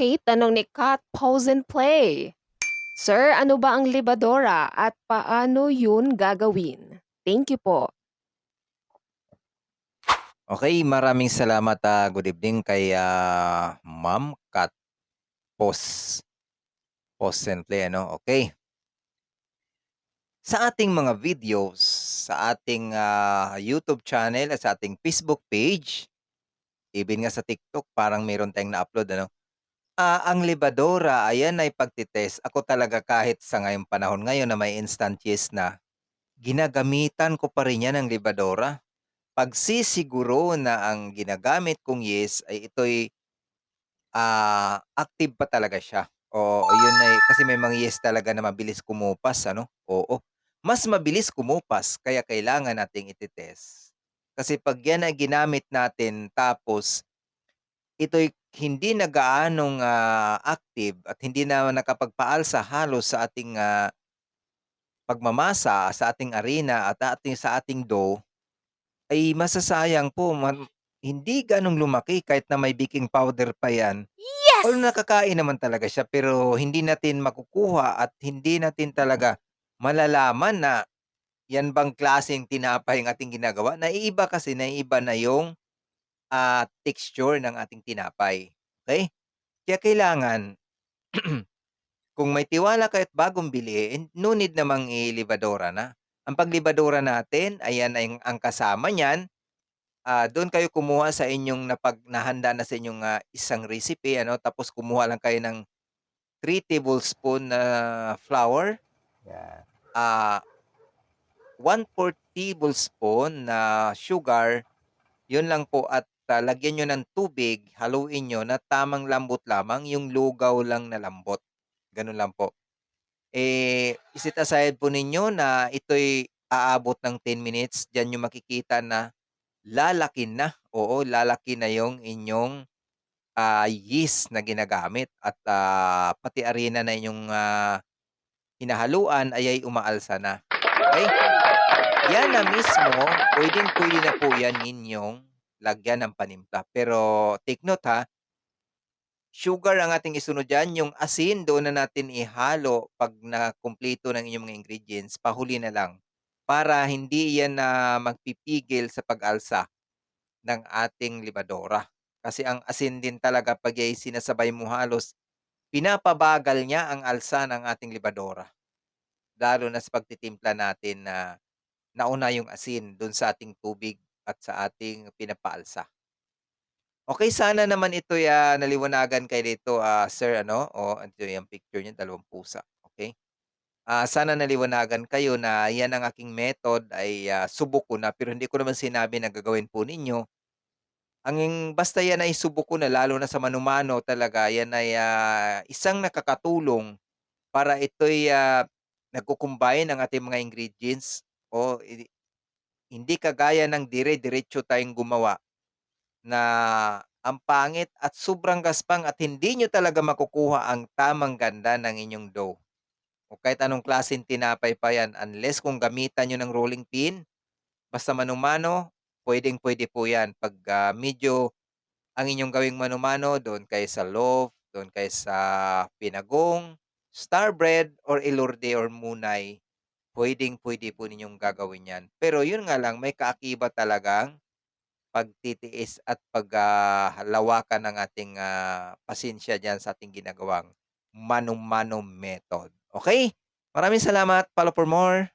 Okay, tanong ni Kat, pause and play. Sir, ano ba ang libadora at paano yun gagawin? Thank you po. Okay, maraming salamat. ah, good evening kay ah, Ma'am Kat Pos. Pause and play, ano? Okay. Sa ating mga videos, sa ating ah, YouTube channel at sa ating Facebook page, even nga sa TikTok, parang meron tayong na-upload, ano? Ah, ang libadora, ayan ay pagtitest. Ako talaga kahit sa ngayong panahon ngayon na may instant yes na, ginagamitan ko pa rin yan ng libadora. Pagsisiguro na ang ginagamit kong yes ay ito'y ah, active pa talaga siya. O yun ay kasi may mga yes talaga na mabilis kumupas ano? Oo. Mas mabilis kumupas kaya kailangan nating ite-test. Kasi 'pag yan ay ginamit natin tapos ito'y hindi na gaanong, ah, active at hindi na nakapagpaalsa halos sa ating, ah pagmamasa, sa ating arena at ating sa ating dough, ay masasayang po man hindi gano'ng lumaki kahit na may baking powder pa yan. Although Yes! nakakain naman talaga siya pero hindi natin makukuha at hindi natin talaga malalaman na yan bang klaseng tinapay ang ating ginagawa. Naiiba kasi, naiiba na yung, ah, texture ng ating tinapay, okey? Kaya kailangan kung may tiwala ka at bagong bili, eh, no need namang ilibadora na. Ang paglibadora natin, ayan ay ang kasama niyan, ah, do'n kayo kumuha sa inyong napag nahanda na sa inyong, ah, isang recipe ano, tapos kumuha lang kayo ng 3 tablespoon na flour. Yan. Ah 1/4 tablespoon na sugar, 'yun lang po at, ah, lagyan niyo ng tubig, haluin niyo na tamang lambot lamang, yung lugaw lang na lambot, gano'n lang po. Eh, i-set aside po ninyo na ito'y aabot ng 10 minutes, diyan niyo makikita na lalaki na, oo, lalaki na yung inyong, ah, yeast na ginagamit at, ah, pati arena na inyong, ah, hinahaluan ay ay umaalsa na, okey? Yan na mismo, puwedeng-puwede na po yan ninyong lagyan ng panimpla. Pero take note ha sugar ang ating isunod diyan, yung asin doon na natin ihalo 'pag nakumpleto ng inyong mga ingredients, pahuli na lang. Para hindi yan na magpipigil sa pag-alsa ng ating libadora. Kasi ang asin din talaga 'pag ya'y sinasabay mo halos, pinapabagal niya ang alsa ng ating libadora. Lalo na sa pagtitimpla natin na nauna yung asin do'n sa ating tubig at sa ating pinapaalsa. Okey, sana naman ito'y, ah, naliwanagan kayo dito, ah, sir ano, oh, ito yung picture niya, dalawang pusa, okey? Ah, sana naliwanagan kayo na yan ang aking method ay, ah, subok ko na pero hindi ko naman sinabi na gagawin po ninyo. Ang basta yan ay subok ko na lalo na sa mano-mano talaga yan ay, ah, isang nakakatulong para ito'y, ah, nagko-combine ang ating mga ingredients o hindi kagaya ng dire-diretso tayong gumawa na ang pangit at sobrang gaspang at hindi niyo talaga makukuha ang tamang ganda ng inyong dough. O kahit anong klaseng tinapay pa yan unless kung gamitan niyo ng rolling pin, basta mano-mano, puwedeng-puwede po yan 'pag, ah, medyo ang inyong gawing mano-mano do'n kayo sa loaf, do'n kayo sa pinagong, star bread or elorde or munay, puwedeng-puwede po ninyong gagawin yan. Pero yun nga lang may kaakibat talagang pagtitiis at pag, ah, ng ating, ah, pasensya diyan sa ating ginagawang mano-mano method, okey? Maraming salamat, follow for more.